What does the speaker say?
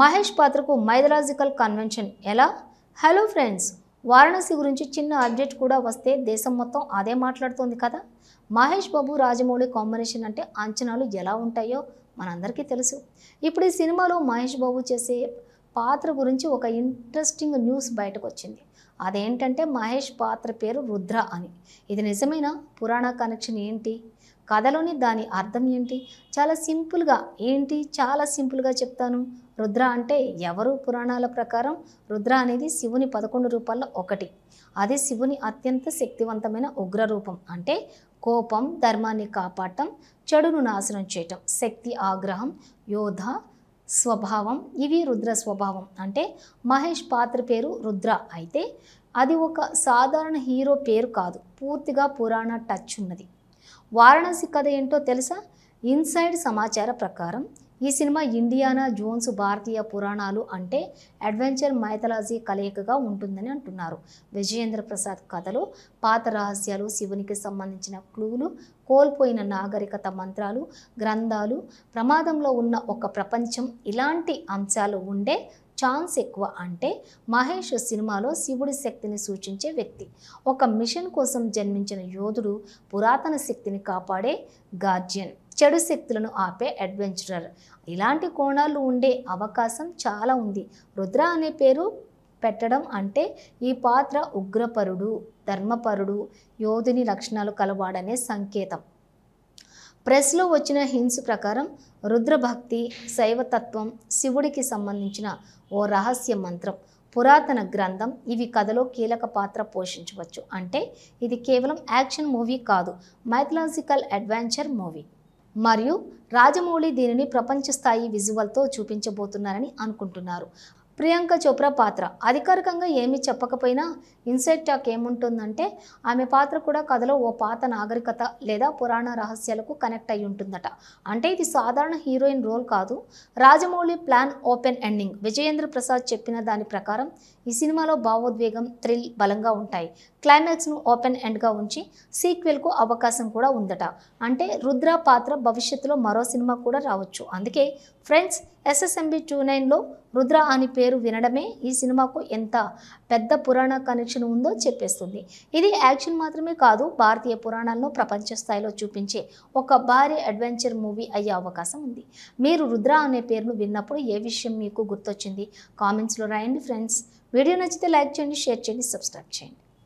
మహేష్ పాత్రకు mythological convention ఎలా? Hello friends Varanasi గురించి చిన్న అప్డేట్ కూడా వస్తే దేశం మొత్తం అదే మాట్లాడుతోంది కదా? మహేష్ బాబు రాజమౌళి కాంబినేషన్ అంటే అంచనాలు ఎలా ఉంటాయో మనందరికీ తెలుసు. ఇప్పుడు ఈ సినిమాలో మహేష్ బాబు చేసే పాత్ర గురించి ఒక ఇంట్రెస్టింగ్ న్యూస్ బయటకు వచ్చింది అదేంటంటే మహేష్ పాత్ర పేరు రుద్ర అని. ఇది నిజమైన? పురాణ కనెక్షన్ ఏంటి? కథలోని దాని అర్థం ఏంటి? చాలా సింపుల్గా ఏంటి? చాలా సింపుల్గా చెప్తాను. రుద్ర అంటే ఎవరు? పురాణాల ప్రకారం రుద్ర అనేది శివుని పదకొండు రూపాల్లో ఒకటి. అది శివుని అత్యంత శక్తివంతమైన ఉగ్ర రూపం. అంటే కోపం ధర్మాన్ని కాపాడటం చెడును నాశనం చేయటం శక్తి ఆగ్రహం యోధ స్వభావం ఇవి రుద్ర స్వభావం. అంటే మహేష్ పాత్ర పేరు రుద్ర. అయితే అది ఒక సాధారణ హీరో పేరు కాదు. పూర్తిగా పురాణ టచ్ ఉన్నది. వారణాసి కథ ఏంటో తెలుసా? ఇన్సైడ్ సమాచార ప్రకారం ఈ సినిమా ఇండియానా జోన్స్ భారతీయ పురాణాలు అంటే అడ్వెంచర్ మైథలాజీ కలయికగా ఉంటుందని అంటున్నారు. విజయేంద్ర ప్రసాద్ కథలు పాత రహస్యాలు శివునికి సంబంధించిన క్లూలు కోల్పోయిన నాగరికత మంత్రాలు గ్రంథాలు ప్రమాదంలో ఉన్న ఒక ప్రపంచం ఇలాంటి అంశాలు ఉండే ఛాన్స్ ఎక్కువ అంటే మహేష్ సినిమాలో శివుడి శక్తిని సూచించే వ్యక్తి. ఒక మిషన్ కోసం జన్మించిన యోధుడు పురాతన శక్తిని కాపాడే గార్జియన్. చెడు శక్తులను ఆపే అడ్వెంచరర్. ఇలాంటి కోణాలు ఉండే అవకాశం చాలా ఉంది. రుద్ర అనే పేరు పెట్టడం అంటే ఈ పాత్ర ఉగ్రపరుడు ధర్మపరుడు యోధుని లక్షణాలు కలవాడనే సంకేతం. ప్రెస్లో వచ్చిన హింస్ ప్రకారం రుద్రభక్తి శైవతత్వం శివుడికి సంబంధించిన ఓ రహస్య మంత్రం పురాతన గ్రంథం ఇవి కథలో కీలక పాత్ర పోషించవచ్చు. అంటే ఇది కేవలం యాక్షన్ మూవీ కాదు మైథలాజికల్ అడ్వెంచర్ మూవీ. మరియు రాజమౌళి దీనిని ప్రపంచ స్థాయి విజువల్తో చూపించబోతున్నారని అనుకుంటున్నారు. ప్రియాంక చోప్రా పాత్ర. అధికారికంగా ఏమీ చెప్పకపోయినా ఇన్సైడ్ టాక్ ఏముంటుందంటే ఆమె పాత్ర కూడా కథలో ఓ పాత నాగరికత లేదా పురాణ రహస్యాలకు కనెక్ట్ అయి ఉంటుందట. అంటే ఇది సాధారణ హీరోయిన్ రోల్ కాదు. Rajamouli plan open ending. Vijayendra Prasad చెప్పిన దాని ప్రకారం ఈ సినిమాలో భావోద్వేగం థ్రిల్ బలంగా ఉంటాయి. క్లైమాక్స్ను ఓపెన్ ఎండ్గా ఉంచి సీక్వెల్కు అవకాశం కూడా ఉందట. అంటే రుద్ర పాత్ర భవిష్యత్తులో మరో సినిమా కూడా రావచ్చు. అందుకే ఫ్రెండ్స్ ఎస్ఎస్ఎంబి టూ నైన్లో రుద్ర అని పేరు వినడమే ఈ సినిమాకు ఎంత పెద్ద పురాణ కనెక్షన్ ఉందో చెప్పేస్తుంది. ఇది యాక్షన్ మాత్రమే కాదు భారతీయ పురాణాలను ప్రపంచ స్థాయిలో చూపించే ఒక భారీ అడ్వెంచర్ మూవీ అయ్యే అవకాశం ఉంది. మీరు రుద్ర అనే పేరును విన్నప్పుడు ఏ విషయం మీకు గుర్తొచ్చింది? కామెంట్స్లో రాయండి ఫ్రెండ్స్ వీడియో నచ్చితే లైక్ చేయండి షేర్ చేయండి సబ్స్క్రైబ్ చేయండి.